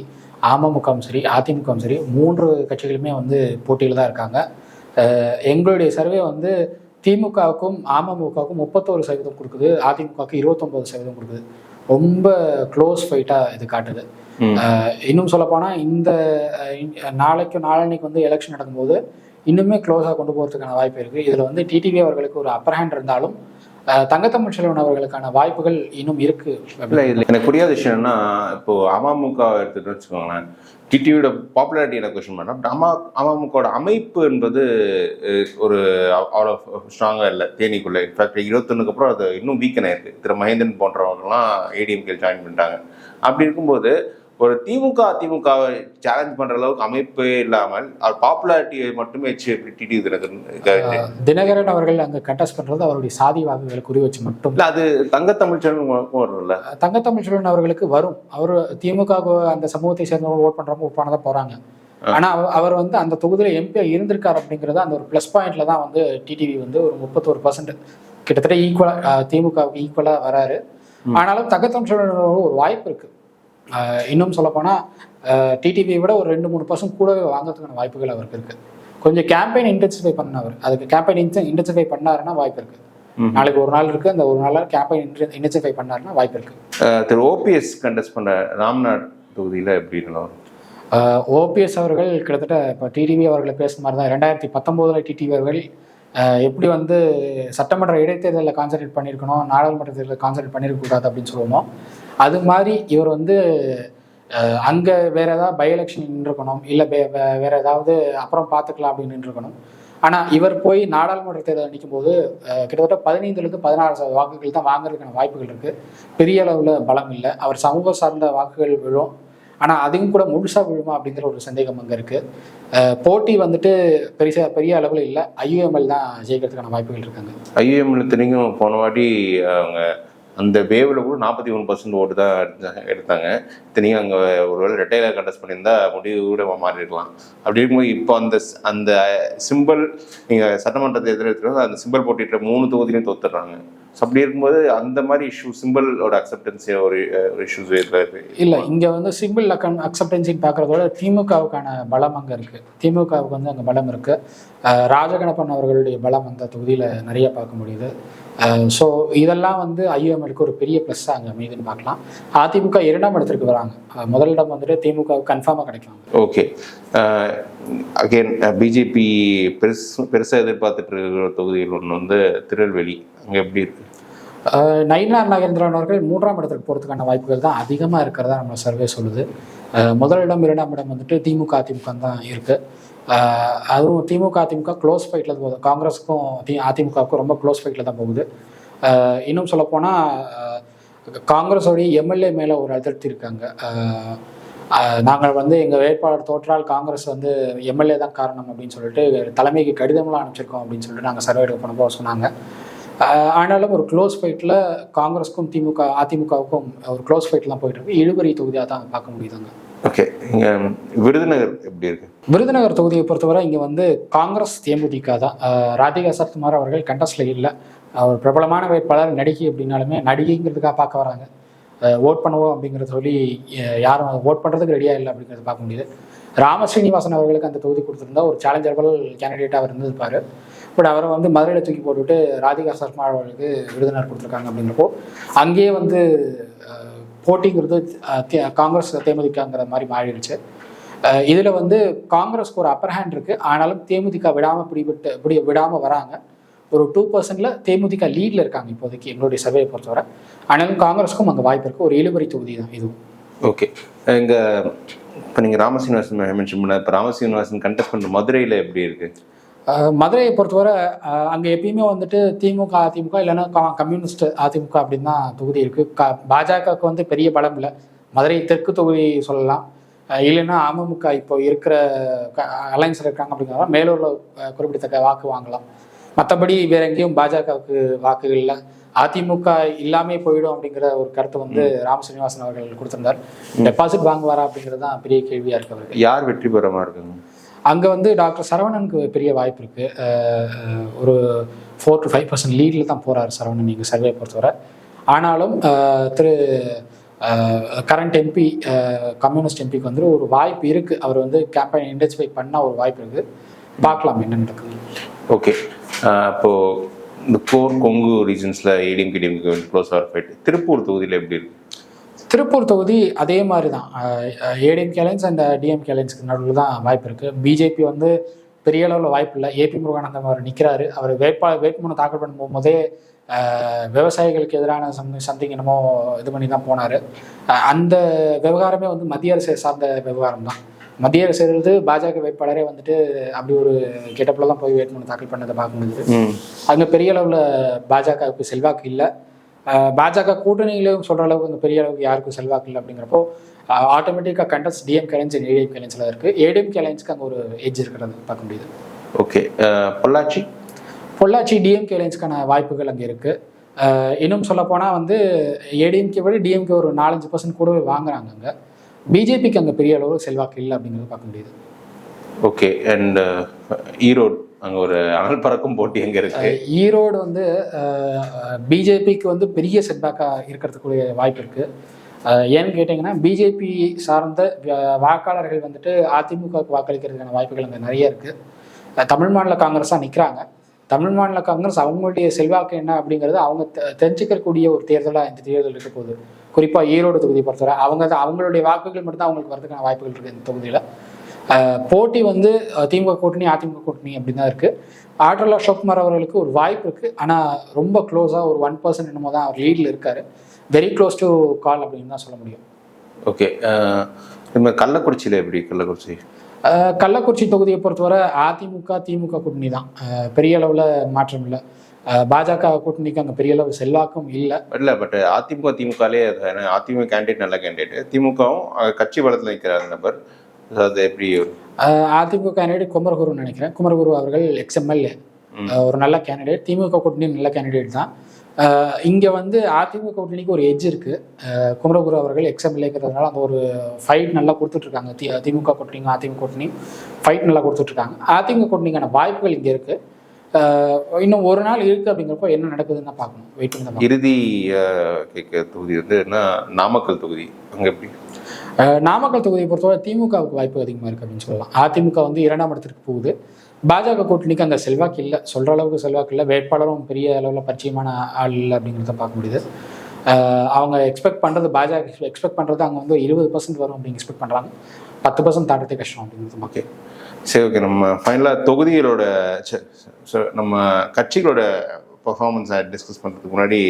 அமமுகவும் சரி அதிமுகவும் சரி மூன்று கட்சிகளுமே வந்து போட்டியில் தான் இருக்காங்க. எங்களுடைய சர்வே வந்து திமுகவுக்கும் அமமுகவுக்கும் முப்பத்தோரு சதவீதம் கொடுக்குது அதிமுகவுக்கு இருபத்தொம்பது சதவீதம் கொடுக்குது. ரொம்ப க்ளோஸ் ஃபைட்டாக இது காட்டுது. இன்னும் சொல்லப்போனால் இந்த நாளைக்கு நாளன்னைக்கு வந்து எலெக்ஷன் நடக்கும்போது இன்னுமே க்ளோஸாக கொண்டு போகிறதுக்கான வாய்ப்பு இருக்குது இதில் வந்து டிடிவி அவர்களுக்கு ஒரு அப்பர் ஹேண்ட் இருந்தாலும் தங்கத்தமிழ் செல்வன் அவர்களுக்கான வாய்ப்புகள் இன்னும் இருக்கு. இல்லை இதில் எனக்கு புரியாத விஷயம் என்னன்னா இப்போ அமமுக எடுத்துட்டு வச்சுக்கோங்களேன். டிடிவியோட பாப்புலாரிட்டி எனக்கு கொஸ்டின் பண்ணேன் அமா அமமுகோட அமைப்பு என்பது ஒரு அவ்வளோ ஸ்ட்ராங்காக இல்லை. தேனிக்குள்ளே. இன்ஃபேக்ட் இருபத்தொன்னுக்கு அப்புறம் அது இன்னும் வீக்கன் ஆயிருக்கு. திரு மகேந்திரன் போன்றவங்கலாம் ஏடிஎம்கே ஜாயின் பண்ணிட்டாங்க. அப்படி இருக்கும்போது ஒரு திமுக அதிமுகவை சேலஞ்ச் பண்ற அளவுக்கு அமைப்பே இல்லாமல் அவர் பாப்புலாரிட்டியை மட்டுமே டிடிவி தினகரன் அவர்கள் அங்கே கண்டஸ்ட் பண்றது அவருடைய சாதி வாக்குகளை குறி வச்சு மட்டும். இல்ல அது தங்க தமிழ்ச்சனுக்கும் வரும்ல. செல்வன் அவர்களுக்கு வரும். அவர் திமுக அந்த சமூகத்தை சேர்ந்தவங்க ஓட் பண்றவங்க ஓட் பண்ணதான் போறாங்க. ஆனா அவ- அவர் வந்து அந்த தொகுதியில எம்பி இருந்திருக்காரு அப்படிங்கறது அந்த ஒரு ப்ளஸ் பாயிண்ட்ல தான் வந்து டிடிவி வந்து ஒரு முப்பத்தோரு பர்சன்ட் கிட்டத்தட்ட ஈக்குவலா திமுகவுக்கு ஈக்குவலா வராரு. ஆனாலும் தங்கத்தமிழ் செல்வன் அவர்களுக்கு ஒரு வாய்ப்பு இருக்கு. இன்னும் சொல்லப்போனா டிடிவியை விட ஒரு ரெண்டு மூணு பர்சன்ட் கூடவே வாங்குறதுக்கான வாய்ப்புகள் அவருக்கு இருக்கு. கொஞ்சம் கேம்பெயின் இன்டென்சிஃபை பண்ணவர் அதுக்கு கேம்பெயின் இன்டென்சிஃபை பண்ணாருன்னா வாய்ப்பு இருக்கு. ம். நாளைக்கு ஒரு நாள் இருக்கு அந்த ஒரு நாள் கேம்பெயின் இன்டென்சிஃபை பண்ணாருன்னா வாய்ப்பு இருக்கு. அஹ் திரு ஓபிஎஸ் கண்டெஸ்ட் பண்ற ராம்நாத் தொகுதியில எப்படி வரும்? ஓபிஎஸ் அவர்கள் கிட்டத்தட்ட இப்போ டிடிவி அவர்களை பேசுன மாதிரி தான் ரெண்டாயிரத்தி பத்தொம்போதில் டிடிவி அவர்கள் எப்படி வந்து சட்டமன்ற இடைத்தேர்தலில் கான்சன்ட்ரேட் பண்ணியிருக்கணும் நாடாளுமன்ற தேர்தலில் கான்சன்ட்ரேட் பண்ணியிருக்கக்கூடாது அப்படின்னு சொல்லுவோமோ அது மாதிரி இவர் வந்து அங்கே வேற ஏதாவது பை எலெக்ஷன் நின்றுக்கணும் இல்லை வேற ஏதாவது அப்புறம் பார்த்துக்கலாம் அப்படின்னு நின்றுக்கணும் ஆனால் இவர் போய் நாடாளுமன்ற தேர்தல் நிற்கும் போது கிட்டத்தட்ட பதினைந்துலேருந்து பதினாறு சதவீத வாக்குகள் தான் வாங்குறதுக்கான வாய்ப்புகள் இருக்குது பெரிய அளவில் பலம் இல்லை. அவர் சமூக சார்ந்த வாக்குகள் விழும். ஆனால் அதுவும் கூட முழுசாக விழுமா அப்படிங்கிற ஒரு சந்தேகம் அங்கே இருக்குது போட்டி வந்துட்டு பெரிய பெரிய அளவில் இல்லை. ஐயுஎம்எல் தான் ஜெயிக்கிறதுக்கான வாய்ப்புகள் இருக்காங்க ஐஎம் தெரியும் போன வாட்டி அவங்க அந்த வேவில் கூட நாற்பத்தி மூணு பர்சன்ட் ஓட்டு தான் எடுத்தாங்க- எடுத்தாங்க இத்தனையும் அங்கே ஒருவேளை ரெட்டையில் கண்டஸ்ட் பண்ணியிருந்தா முடிவு கூட மாறி இருக்கலாம் அப்படி இருக்கும்போது இப்போ அந்த அந்த சிம்பிள் நீங்கள் சட்டமன்ற தேர்தல் எடுத்துக்கிறது அந்த சிம்பிள் போட்டிட்டு மூணு தொகுதியிலையும் தோத்துடுறாங்க. ஸோ அப்படி இருக்கும்போது அந்த மாதிரி இஷ்யூ சிம்பிளோட அக்செப்டன்ஸ் ஒரு இஷ்யூஸ் இருக்காது இல்லை இங்கே வந்து சிம்பிள் அக்கன் அக்செப்டன்ஸின்னு பார்க்குறதோட திமுகவுக்கான பலம் அங்கே இருக்குது திமுகவுக்கு வந்து அங்கே பலம் இருக்குது ராஜகணப்பன் அவர்களுடைய பலம் அந்த தொகுதியில் நிறைய பார்க்க முடியுது. ஸோ இதெல்லாம் வந்து ஐஎம்எலுக்கு ஒரு பெரிய ப்ளஸ் அங்கே அமைதுன்னு பார்க்கலாம். அதிமுக இரண்டாம் இடத்திற்கு வராங்க. அஹ் முதலிடம் வந்துட்டு திமுக கன்ஃபார்மாக கிடைக்கும் ஓகே அகைன் பிஜேபி பெருசு பெருசாக எதிர்பார்த்துட்டு இருக்கிற தொகுதிகள் ஒன்று வந்து திருநெல்வேலி. அங்கே எப்படி இருக்கு? நயினார் நாகேந்திரன் அவர்கள் மூன்றாம் இடத்துக்கு போகிறதுக்கான வாய்ப்புகள் தான் அதிகமாக இருக்கிறதா நம்ம சர்வே சொல்லுது. முதலிடம் இரண்டாம் இடம் வந்துட்டு திமுக அதிமுக தான் இருக்கு. அஹ் அதுவும் திமுக அதிமுக க்ளோஸ் ஃபைட்டில் போகுது. காங்கிரஸுக்கும் தி அதிமுகவுக்கும் ரொம்ப க்ளோஸ் ஃபைட்டில் தான் போகுது. இன்னும் சொல்லப்போனால் காங்கிரஸோடைய எம்எல்ஏ மேலே ஒரு அதிருப்தி இருக்காங்க. நாங்கள் வந்து எங்கள் வேட்பாளர் தோற்றால் காங்கிரஸ் வந்து எம்எல்ஏ தான் காரணம் அப்படின்னு சொல்லிட்டு தலைமைக்கு கடிதம்லாம் அனுப்பிச்சிருக்கோம் அப்படின்னு சொல்லிட்டு நாங்கள் சர்வே எடுக்க போனப்போ சொன்னாங்க. ஆனாலும் ஒரு க்ளோஸ் ஃபைட்டில் காங்கிரஸுக்கும் திமுக அதிமுகவுக்கும் ஒரு க்ளோஸ் ஃபைட்லாம் போயிட்டு இருக்கு. இழுபறி தொகுதியாக தான் பார்க்க முடியுதுங்க ஓகே இங்கே விருதுநகர் எப்படி இருக்கு? விருதுநகர் தொகுதியை பொறுத்தவரை இங்கே வந்து காங்கிரஸ் தேமுதிக தான். ராதிகா சரத்குமார் அவர்கள் கண்டஸ்டில் இல்லை. அவர் பிரபலமான வேட்பாளர் நடிகை அப்படின்னாலுமே நடிகைங்கிறதுக்காக பார்க்க வராங்க. ஓட் பண்ணுவோம் அப்படிங்கிறத சொல்லி யாரும் ஓட் பண்ணுறதுக்கு ரெடியாக இல்லை அப்படிங்கிறத பார்க்க முடியுது. ராம ஸ்ரீனிவாசன் அவர்களுக்கு அந்த தொகுதி கொடுத்துருந்தா ஒரு சேலஞ்சபிள் கேண்டிடேட்டாக அவர் இருந்திருப்பார். பட் அவரை வந்து மதுரையில் தூக்கி போட்டுவிட்டு ராதிகா சர்மா அவர்களுக்கு விருதுநர் கொடுத்துருக்காங்க அப்படிங்கிறப்போ அங்கேயே வந்து போட்டிங்கிறது காங்கிரஸ் தேமுதிகங்கிற மாதிரி மாறிடுச்சு. இதில் வந்து காங்கிரஸ்க்கு ஒரு அப்பர் ஹேண்ட் இருக்குது ஆனாலும் தேமுதிக விடாமல் பிடிபட்டு இப்படி விடாமல் வராங்க. ஒரு டூ பர்சன்டில் தேமுதிக லீடில் இருக்காங்க இப்போதைக்கு எங்களுடைய சர்வே பொறுத்தவரை. ஆனாலும் காங்கிரஸுக்கும் அங்கே வாய்ப்பு இருக்குது ஒரு இழுபறி தொகுதி தான் இதுவும். ஓகே. இங்கே இப்போ நீங்கள் ராமசீனிவாசன் மென்ஷன் பண்ண இப்போ ராமசீனிவாசன் கண்டெஸ்ட் பண்ணுற மதுரையில் எப்படி இருக்குது மதுரையை பொறுத்தவரை அங்க எப்பயுமே வந்துட்டு திமுக அதிமுக இல்லைன்னா கம்யூனிஸ்ட் அதிமுக அப்படின்னு தான் தொகுதி இருக்கு. க பாஜகவுக்கு வந்து பெரிய பலம் இல்லை. மதுரை தெற்கு தொகுதி சொல்லலாம். இல்லைன்னா அமமுக இப்போ இருக்கிற அலைன்ஸில் இருக்காங்க அப்படிங்கிறத மேலூர்ல குறிப்பிடத்தக்க வாக்கு வாங்கலாம். மற்றபடி வேற எங்கேயும் பாஜகவுக்கு வாக்குகள் இல்லை. அதிமுக இல்லாமே போயிடும் அப்படிங்கிற ஒரு கருத்தை வந்து ராம சீனிவாசன் அவர்கள் கொடுத்திருந்தார். டெபாசிட் வாங்குவாரா அப்படிங்கிறது தான் பெரிய கேள்வியா இருக்கு யார் வெற்றி பெற மாதிரி இருக்குங்க? அங்கே வந்து டாக்டர் சரவணனுக்கு பெரிய வாய்ப்பு இருக்குது ஒரு ஃபோர் டு ஃபைவ் பர்சன்ட் லீடில் தான் போகிறார் சரவணன் நீங்கள் சர்வே பொறுத்தவரை. ஆனாலும் திரு கரண்ட் எம்பி கம்யூனிஸ்ட் எம்பிக்கு வந்து ஒரு வாய்ப்பு இருக்குது அவர் வந்து கேம்பெயின் இன்டென்சிஃபை பண்ணால் ஒரு வாய்ப்பு இருக்குது பார்க்கலாம் என்ன நடக்குது. ஓகே இப்போது இந்த கோர் கொங்கு ரீஜன்ஸில் ஏடிஎம் கிடிஎம்க்கு க்ளோஸ் ஆர் ஃபைட் திருப்பூர் தொகுதியில் எப்படி இருக்குது திருப்பூர் தொகுதி அதே மாதிரி தான் ஏடிஎம்கே அலைன்ஸ் அண்ட் டிஎம்கே அலைன்ஸ்க்கு நடுவில் தான் வாய்ப்பு இருக்குது பிஜேபி வந்து பெரிய அளவில் வாய்ப்பு இல்லை. ஏபி முருகானந்தம் அவர் நிற்கிறாரு அவர் வேட்பாளர் வேட்புமனு தாக்கல் பண்ணும் போகும்போதே விவசாயிகளுக்கு எதிரான சம் சம்திங் என்னமோ இது பண்ணி தான் போனார். அந்த விவகாரமே வந்து மத்திய அரசை சார்ந்த விவகாரம் தான். மத்திய அரசு பாஜக வேட்பாளரே வந்துட்டு அப்படி ஒரு கெட்டப்பில் தான் போய் வேட்புமனு தாக்கல் பண்ணதை பார்க்க முடியுது. அங்கே பெரிய அளவில் பாஜகவுக்கு செல்வாக்கு இல்லை. பாஜக கூட்டணியிலும் சொல்கிற அளவுக்கு அங்கே பெரிய அளவுக்கு யாருக்கும் செல்வாக்கு இல்லை அப்படிங்கிறப்போ ஆட்டோமேட்டிக்காக கண்டஸ்ட் டிஎம் கேலன்ஸ் ஏடிஎம் கேலன்ஸில் இருக்குது ஏடிஎம் கேலன்ஸ்க்கு அங்கே ஒரு எட்ஜ் இருக்கிறது பார்க்க முடியுது. ஓகே பொள்ளாச்சி? பொள்ளாச்சி டிஎம் கேலன்ஸ்க்கான வாய்ப்புகள் அங்கே இருக்குது இன்னும் சொல்லப்போனால் வந்து ஏடிஎம்கே விட டிஎம்கே ஒரு நாலஞ்சு பர்சன்ட் கூடவே வாங்குறாங்க அங்கே. பிஜேபிக்கு அங்கே பெரிய அளவு செல்வாக்கு இல்லை அப்படிங்கிறது பார்க்க முடியுது. Okay and Erode? அங்கே ஒரு அனல் பறக்கும் போட்டி எங்கே இருக்கு? ஈரோடு வந்து பிஜேபிக்கு வந்து பெரிய செட்பேக்காக இருக்கிறதுக்குரிய வாய்ப்பு இருக்குது ஏன்னு கேட்டிங்கன்னா பிஜேபி சார்ந்த வாக்காளர்கள் வந்துட்டு அதிமுகவுக்கு வாக்களிக்கிறதுக்கான வாய்ப்புகள் அங்கே நிறைய இருக்குது தமிழ் மாநில காங்கிரஸாக நிற்கிறாங்க தமிழ் மாநில காங்கிரஸ் அவங்களுடைய செல்வாக்கு என்ன அப்படிங்கிறது அவங்க தெ- தெரிஞ்சுக்கக்கூடிய ஒரு தேர்தலாக இந்த தேர்தல் இருக்க போகுது. குறிப்பாக ஈரோடு தொகுதி பொறுத்தவரை அவங்க அவங்களுடைய வாக்குகள் மட்டும் தான் அவங்களுக்கு வரதுக்கான வாய்ப்புகள் இருக்குது இந்த தொகுதியில். போட்டி வந்து திமுக கூட்டணி அதிமுக கூட்டணி அப்படி தான் இருக்குது ஆற்றல் அசோக்குமார் அவர்களுக்கு ஒரு வாய்ப்பு இருக்குது ஆனால் ரொம்ப க்ளோஸாக ஒரு ஒன் பர்சன்ட் என்னமோ தான் அவர் லீடில் இருக்கார். வெரி க்ளோஸ் டு கால் அப்படின்னு தான் சொல்ல முடியும். ஓகே நம்ம கள்ளக்குறிச்சியில் எப்படி கள்ளக்குறிச்சி? கள்ளக்குறிச்சி தொகுதியை பொறுத்தவரை அதிமுக திமுக கூட்டணி தான். பெரிய அளவில் மாற்றம் இல்லை. பாஜக கூட்டணிக்கு அங்கே பெரிய அளவு செல்வாக்கும் இல்லை. இல்லை பட் அதிமுக திமுகலே அதிமுக கேண்டிடேட் நல்ல கேண்டிடேட் திமுகவும் கட்சி பலத்தில் நிற்கிற நபர். அது எப்படி அதிமுக கேண்டிடேட் குமரகுருன்னு நினைக்கிறேன். குமரகுரு அவர்கள் எக்ஸ்எம்எல்ஏ ஒரு நல்ல கேண்டிடேட் திமுக கூட்டணி நல்ல கேண்டிடேட் தான். இங்க வந்து அதிமுக கூட்டணிக்கு ஒரு எட்ஜ் இருக்கு. ஆஹ் குமரகுரு அவர்கள் எக்ஸ்எம்எல்ஏங்கிறதுனால அந்த ஒரு ஃபைட் நல்லா கொடுத்துட்டு இருக்காங்க தி- திமுக கூட்டணியும் அதிமுக கூட்டணியும் ஃபைட் நல்லா கொடுத்துட்டு இருக்காங்க அதிமுக கூட்டணிக்கான வாய்ப்புகள் இங்க இருக்கு. ஆஹ் இன்னும் ஒரு நாள் இருக்கு அப்படிங்கிறப்போ என்ன நடக்குதுன்னு தான் பார்க்கணும். வெயிட் பண்ணி. இறுதி கேட்க தொகுதி வந்து என்ன? நாமக்கல் தொகுதி. அங்க எப்படி? நாமக்கல் தொகுதியை பொறுத்தவரை திமுகவுக்கு வாய்ப்பு அதிகமாக இருக்குது அப்படின்னு சொல்லலாம். அதிமுக வந்து இரண்டாம் இடத்திற்கு போகுது. பாஜக கூட்டணிக்கு அந்த செல்வாக்கு இல்லை. சொல்கிற அளவுக்கு செல்வாக்கு இல்லை. வேட்பாளரும் பெரிய அளவில் பரிச்சயமான ஆள் இல்லை அப்படிங்கிறத பார்க்க முடியுது. அவங்க எக்ஸ்பெக்ட் பண்ணுறது பாஜக எக்ஸ்பெக்ட் பண்ணுறது அங்கே வந்து இருபது பர்சன்ட் வரும் அப்படின்னு எக்ஸ்பெக்ட் பண்ணுறாங்க பத்து பர்சன்ட் தாண்டதே கஷ்டம் அப்படிங்கிறது ஓகே சரி ஓகே நம்ம ஃபைனலாக தொகுதிகளோட நம்ம கட்சிகளோட பர்ஃபார்மன்ஸை டிஸ்கஸ் பண்ணுறதுக்கு முன்னாடி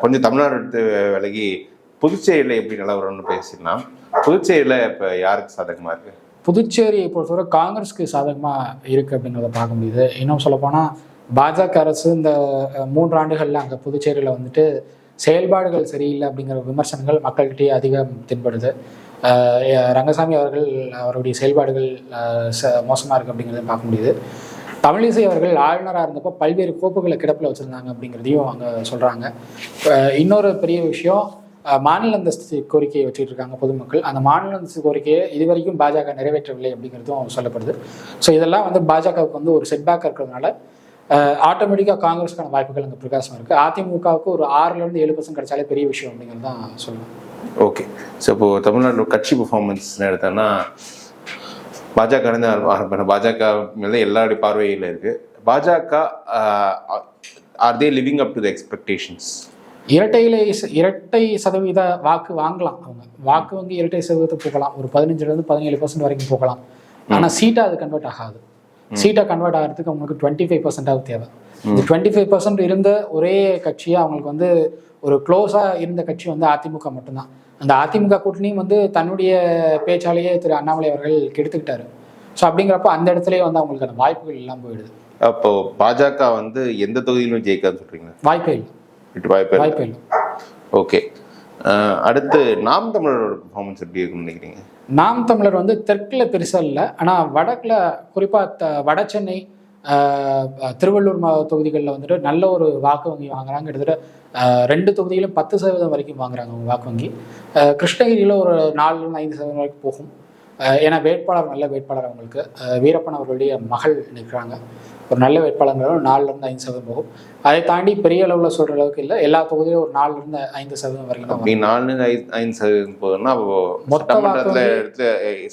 கொஞ்சம் தமிழ்நாடு எடுத்து விலகி புதுச்சேரியில் எப்படி நிலவரம்னு பேசினா புதுச்சேரியில் இப்போ யாருக்கு சாதகமாக இருக்கு? புதுச்சேரியை பொறுத்தவரை காங்கிரஸ்க்கு சாதகமாக இருக்குது அப்படிங்கிறத பார்க்க முடியுது. இன்னும் சொல்லப்போனால் பாஜக அரசு இந்த மூன்று ஆண்டுகளில் அங்கே புதுச்சேரியில் வந்துட்டு செயல்பாடுகள் சரியில்லை அப்படிங்கிற விமர்சனங்கள் மக்கள்கிட்டயே அதிகம் தென்படுது. ரங்கசாமி அவர்கள் அவருடைய செயல்பாடுகள் மோசமாக இருக்குது அப்படிங்கிறத பார்க்க முடியுது. தமிழிசை அவர்கள் ஆளுநராக இருந்தப்போ பல்வேறு கோப்புகளை கிடப்பில் வச்சுருந்தாங்க அப்படிங்கிறதையும் அங்கே சொல்கிறாங்க இன்னொரு பெரிய விஷயம் மாநில அந்தஸ்து கோரிக்கையை வச்சுட்டு இருக்காங்க பொதுமக்கள். அந்த மாநில அந்தஸ்து கோரிக்கையை இதுவரைக்கும் பாஜக நிறைவேற்றவில்லை அப்படிங்கிறதும் சொல்லப்படுது. ஸோ இதெல்லாம் வந்து பாஜகவுக்கு வந்து ஒரு செட்பேக் இருக்கிறதுனால ஆட்டோமேட்டிக்காக காங்கிரஸ்க்கான வாய்ப்புகள் அங்கே பிரகாசம் இருக்குது அதிமுகவுக்கு ஒரு ஆறுலேருந்து ஏழு பர்சன்ட் கிடைச்சாலே பெரிய விஷயம் அப்படிங்கிறது தான் சொல்லுவேன் ஓகே ஸோ இப்போ தமிழ்நாடு கட்சி பர்ஃபார்மன்ஸ் எடுத்தோன்னா பாஜக இருந்து பாஜக மேலே எல்லாருடைய பார்வையில் இருக்கு. பாஜக are they living up to the expectations இரட்டையிலே இரட்டை சதவீத வாக்கு வாங்கலாம் அவங்க. வாக்கு வங்கி இரட்டை சதவீதத்தை போகலாம். ஒரு பதினஞ்சுலேருந்து பதினேழு பர்சன்ட் வரைக்கும் போகலாம். ஆனால் சீட்டா அது கன்வெர்ட் ஆகாது. சீட்டா கன்வெர்ட் ஆகிறதுக்கு அவங்களுக்கு டுவெண்ட்டி ஃபைவ் பர்சன்டாக தேவை. இந்த டுவெண்ட்டி ஃபைவ் பர்சன்ட் இருந்த ஒரே கட்சியாக அவங்களுக்கு வந்து ஒரு க்ளோஸாக இருந்த கட்சி வந்து அதிமுக மட்டும்தான். அந்த அதிமுக கூட்டணியும் வந்து தன்னுடைய பேச்சாலேயே திரு அண்ணாமலை அவர்கள் கெடுத்துக்கிட்டாரு. ஸோ அப்படிங்கிறப்ப அந்த இடத்துலயே வந்து அவங்களுக்கு அந்த வாய்ப்புகள் இல்லாமல் போயிடுது. அப்போ பாஜக வந்து எந்த தொகுதியிலும் ஜெயிக்காதுன்னு சொல்றீங்க? வாய்ப்பே இல்லை. வாய்ப்பு. வாய்ப்பே இல்லை. ஓகே. அடுத்து நாம் தமிழரோட பர்ஃபார்மன்ஸ் எப்படி இருக்குன்னு நினைக்கிறீங்க? நாம் தமிழர் வந்து தெற்கில் பெருசாக இல்லை. ஆனால் வடக்கில் குறிப்பாக த வட சென்னை திருவள்ளூர் மா தொகுதிகளில் வந்துட்டு நல்ல ஒரு வாக்கு வங்கி வாங்குறாங்க. கிட்டத்தட்ட ரெண்டு தொகுதியிலும் பத்து சதவீதம் வரைக்கும் வாங்குறாங்க அவங்க வாக்கு வங்கி. கிருஷ்ணகிரியில் ஒரு நாலுலேருந்து ஐந்து சதவீதம் வரைக்கும் போகும். ஏன்னா வேட்பாளர் நல்ல வேட்பாளர் அவங்களுக்கு. வீரப்பன் அவர்களுடைய மகள் நிற்கிறாங்க. ஒரு நல்ல வேட்பாளர்கள் நாலுலேருந்து ஐந்து சதவீதம் போகும். அதை தாண்டி பெரிய அளவில் சொல்கிற அளவுக்கு இல்லை. எல்லா தொகுதியிலும் ஒரு நாலுலேருந்து ஐந்து சதவீதம் வரைக்கும் அப்படி நாலு ஐந்து ஐந்து சதவீதம் மொத்த சட்டமன்றத்தில் எடுத்து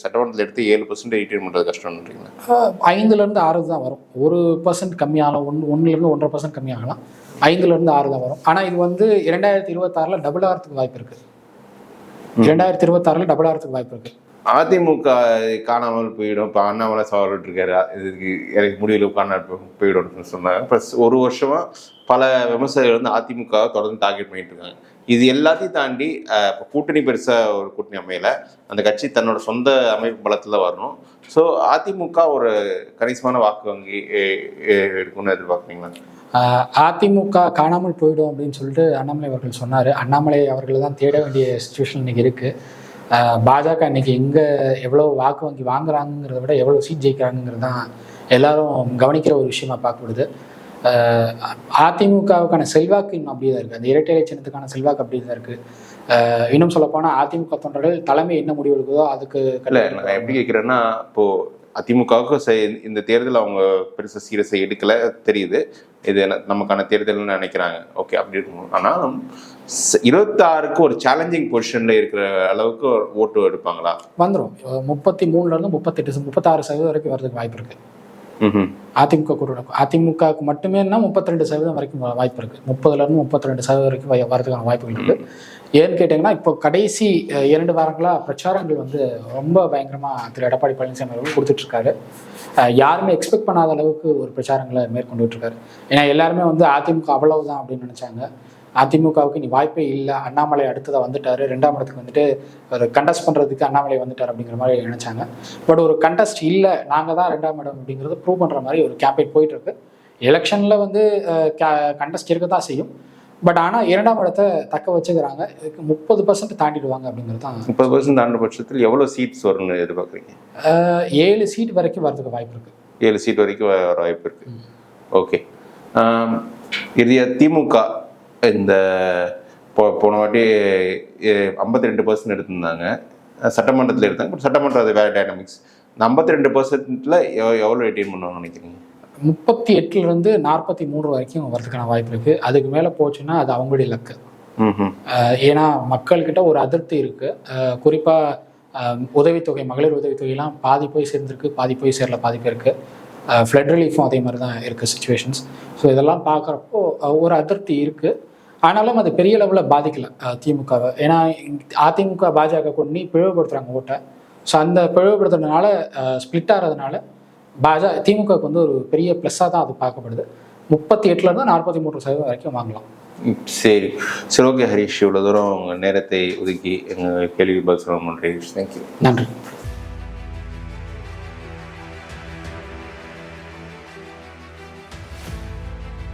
சட்டமன்றத்தில் எடுத்து ஏழு பர்சன்ட் எயிட்டீன் பண்ணுறது கஷ்டம்ன்றீங்களா ஐந்துலேருந்து ஆறு தான் வரும். ஒரு பர்சன்ட் கம்மியாகலாம் ஒன்று ஒன்றுலேருந்து ஒன்றரை பர்சன்ட் கம்மியாகலாம். ஐந்துலேருந்து ஆறு தான் வரும். ஆனால் இது வந்து இரண்டாயிரத்தி இருபத்தாறில் டபுள் ஆகிறதுக்கு வாய்ப்பு இருக்குது இரண்டாயிரத்தி இருபத்தாறில் டபுள் ஆகிறதுக்கு வாய்ப்பு இருக்குது அதிமுக காணாமல் போயிடும். இப்போ அண்ணாமலை சவால் இருக்காரு இதுக்கு எனக்கு முடிவில் காணாமல் போயிடும்னு சொன்னாங்க. ப்ளஸ் ஒரு வருஷமா பல விமர்சகர்கள் வந்து அதிமுகவை தொடர்ந்து டார்கெட் பண்ணிட்டு இருக்காங்க. இது எல்லாத்தையும் தாண்டி இப்போ கூட்டணி பெருசா ஒரு கூட்டணி அமையல. அந்த கட்சி தன்னோட சொந்த அமைப்பு பலத்துல வரணும். ஸோ அதிமுக ஒரு கணிசமான வாக்கு வங்கி எடுக்கணும்னு எதிர்பார்க்குறீங்களா? அதிமுக காணாமல் போயிடும் அப்படின்னு சொல்லிட்டு அண்ணாமலை அவர்கள் சொன்னார். அண்ணாமலை அவர்களை தான் தேட வேண்டிய சுச்சுவேஷன் இன்னைக்கு இருக்குது பாஜக இன்னைக்கு எங்கே எவ்வளோ வாக்கு வங்கி வாங்குறாங்கிறத விட எவ்வளோ சீட் ஜெயிக்கிறாங்கிறது தான் எல்லாரும் கவனிக்கிற ஒரு விஷயமா பார்க்கப்படுது. அதிமுகவுக்கான செல்வாக்கு இன்னும் அப்படியே தான் இருக்குது அந்த இரட்டை இலட்சணத்துக்கான செல்வாக்கு அப்படியே தான் இருக்குது இன்னும் சொல்லப்போனால் அதிமுக தொண்டர்கள் தலைமை என்ன முடிவு எடுக்குதோ அதுக்கு நான் எப்படி கேட்குறேன்னா இப்போது அதிமுகவுக்கு இந்த தேர்தல் அவங்க பெருசாக சீரியஸை எடுக்கலை தெரியுது. இது என்ன- நமக்கான தேர்தல்னு நினைக்கிறாங்க. ஓகே அப்படி இருக்கணும். ஆனால் இருபத்தாறுக்கு ஒரு சேலஞ்சிங் பொசிஷன்ல இருக்கிற அளவுக்கு ஓட்டு எடுப்பாங்களா? வந்துடும் முப்பத்தி மூணுலேருந்து முப்பத்தெட்டு முப்பத்தாறு சதவீதம் வரைக்கும் வரதுக்கு வாய்ப்பு இருக்குது ம்ஹும். அதிமுக கூட அதிமுகவுக்கு மட்டுமேனா முப்பத்தி ரெண்டு சதவீதம் வரைக்கும் வாய்ப்பு இருக்கு. முப்பதுல இருந்து முப்பத்தி ரெண்டு சதவீதம் வரைக்கும் வரதுக்கான வாய்ப்புகள் இருக்கு. ஏன்னு கேட்டிங்கன்னா இப்போ கடைசி இரண்டு வாரங்களா பிரச்சாரங்கள் வந்து ரொம்ப பயங்கரமா திரு எடப்பாடி பழனிசாமி அவர்கள் கொடுத்துட்டு இருக்காரு யாருமே எக்ஸ்பெக்ட் பண்ணாத அளவுக்கு ஒரு பிரச்சாரங்களை மேற்கொண்டுட்டு இருக்காரு ஏன்னா எல்லாருமே வந்து அதிமுக அவ்வளவுதான் அப்படின்னு நினைச்சாங்க. அதிமுகவுக்கு இனி வாய்ப்பே இல்லை அண்ணாமலை அடுத்ததாக வந்துட்டாரு ரெண்டாம் இடத்துக்கு வந்துட்டு ஒரு கண்டஸ்ட் பண்ணுறதுக்கு அண்ணாமலை வந்துட்டார் அப்படிங்கிற மாதிரி நினைச்சாங்க. பட் ஒரு கண்டஸ்ட் இல்லை நாங்கள் தான் ரெண்டாம் இடம் அப்படிங்கிறத ப்ரூவ் பண்ணுற மாதிரி ஒரு கேம்பெயின் போயிட்டு இருக்கு எலெக்ஷனில் வந்து கண்டஸ்ட் இருக்க தான் செய்யும். பட் ஆனால் இரண்டாம் இடத்தை தக்க வச்சுக்கிறாங்க. முப்பது பர்சன்ட் தாண்டிடுவாங்க அப்படிங்கிறது தான். முப்பது பர்சன்ட் தாண்ட பட்சத்தில் எவ்வளவு சீட்ஸ் வரும்னு எதிர்பார்க்குறீங்க? ஏழு சீட் வரைக்கும் வரதுக்கு வாய்ப்பு இருக்கு. ஏழு சீட் வரைக்கும் வர வாய்ப்பு இருக்கு. ஓகே இறுதியா திமுக இந்த போ போன வாட்டி ஐம்பத்தி ரெண்டு பர்சன்ட் எடுத்திருந்தாங்க. சட்டமன்றத்தில் எடுத்தாங்க. பட் சட்டமன்றம் அது வேறு டைனமிக்ஸ் ஐம்பத்தி ரெண்டு பர்சன்ட்டில் எவ்வளோ ரெட்டைன் பண்ணுவாங்கன்னு நினைக்கிறீங்க? முப்பத்தி எட்டுல இருந்து நாற்பத்தி மூணு வரைக்கும் வரதுக்கான வாய்ப்பு இருக்கு. அதுக்கு மேல போச்சுன்னா அது அவங்களுடைய லக்கு ஏன்னா மக்கள்கிட்ட ஒரு அதிருப்தி இருக்கு. அஹ் குறிப்பா அஹ் உதவித்தொகை மகளிர் உதவித்தொகைலாம் பாதி போய் சேர்ந்துருக்கு பாதி போய் சேரல பாதி பேருக்கு. ஃப்ளட் ரிலீஃபும் அதே மாதிரி தான் இருக்குது சுச்சுவேஷன்ஸ் ஸோ இதெல்லாம் பார்க்குறப்போ ஒரு அதிருப்தி இருக்குது ஆனாலும் அது பெரிய லெவலில் பாதிக்கல திமுகவை. ஏன்னா அதிமுக பாஜக கொண்டு பிளவுபடுத்துகிறாங்க ஓட்டை. ஸோ அந்த பிளவுபடுத்துறதுனால ஸ்ப்ளிட் ஆகிறதுனால பாஜ திமுகவுக்கு வந்து ஒரு பெரிய ப்ளஸ்ஸாக தான் அது பார்க்கப்படுது. முப்பத்தி எட்டுலேருந்து நாற்பத்தி மூன்று சதவீதம் வரைக்கும் வாங்கலாம். சரி. சரி ஓகே ஹரிஷ். இவ்வளோ தூரம் நேரத்தை ஒதுக்கி எங்கள் கேள்வி பதில் சொல்ல முடியும் தேங்க்யூ நன்றி.